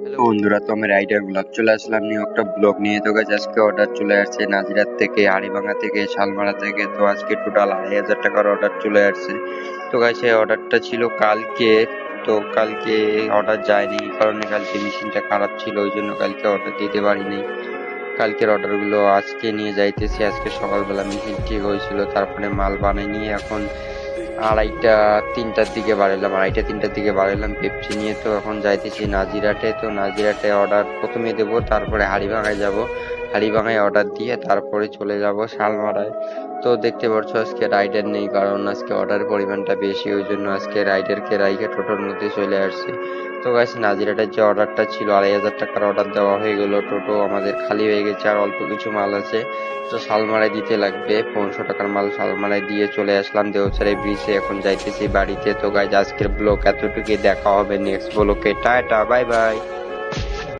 বন্ধুরা, তো আমি রাইডার ব্লগ চলে আসলাম নিউ একটা ব্লগ নিয়ে। তো গাছ আজকে অর্ডার চলে আসছে নাজিরাত থেকে, হাড়িভাঙা থেকে, শালমারা থেকে। তো আজকে টোটাল আড়াই হাজার টাকার অর্ডার চলে আসছে। তো গাছ এই অর্ডারটা ছিল কালকে। তো কালকে অর্ডার যায়নি কারণে কালকে মেশিনটা খারাপ ছিল, ওই জন্য কালকে অর্ডার দিতে পারিনি। কালকের অর্ডারগুলো আজকে নিয়ে যাইতেছি। আজকে সকালবেলা মেশিন ঠিক হয়েছিল, তারপরে মাল বানিয়ে নিয়ে এখন আড়াইটা, তিনটার দিকে বাড়ালাম আড়াইটা, তিনটার দিকে বাড়ালাম পেপসি নিয়ে তো এখন যাইতেছি নাজিরাটে। তো নাজিরাটে অর্ডার প্রথমে দেবো, তারপরে হাড়িভাঙায় যাব। হাড়িভাঙায় অর্ডার দিয়ে তারপরে চলে যাব শালমারায়। তো দেখতে পাচ্ছ আজকে রাইডার নেই, কারণ আজকে অর্ডার পরিমাণটা বেশি, ওই জন্য আজকে রাইডারকে রাইকে টোটোর মধ্যে চলে আসছে। তো গাছ নাজিরাটার যে অর্ডারটা ছিল, আড়াই হাজার টাকার অর্ডার দেওয়া হয়ে গেল, টোটো আমাদের খালি হয়ে গেছে আর অল্প কিছু মাল আছে। তো শালমারায় দিতে লাগবে, পনেরোশো টাকার মাল শালমারায় দিয়ে চলে আসলাম দেওচারে ব্রিজে এখন যাইতেছি বাড়িতে। তো গাইজ আজকের ব্লগ এতটুকুই, দেখা হবে নেক্সট ব্লকে টাটা বাই বাই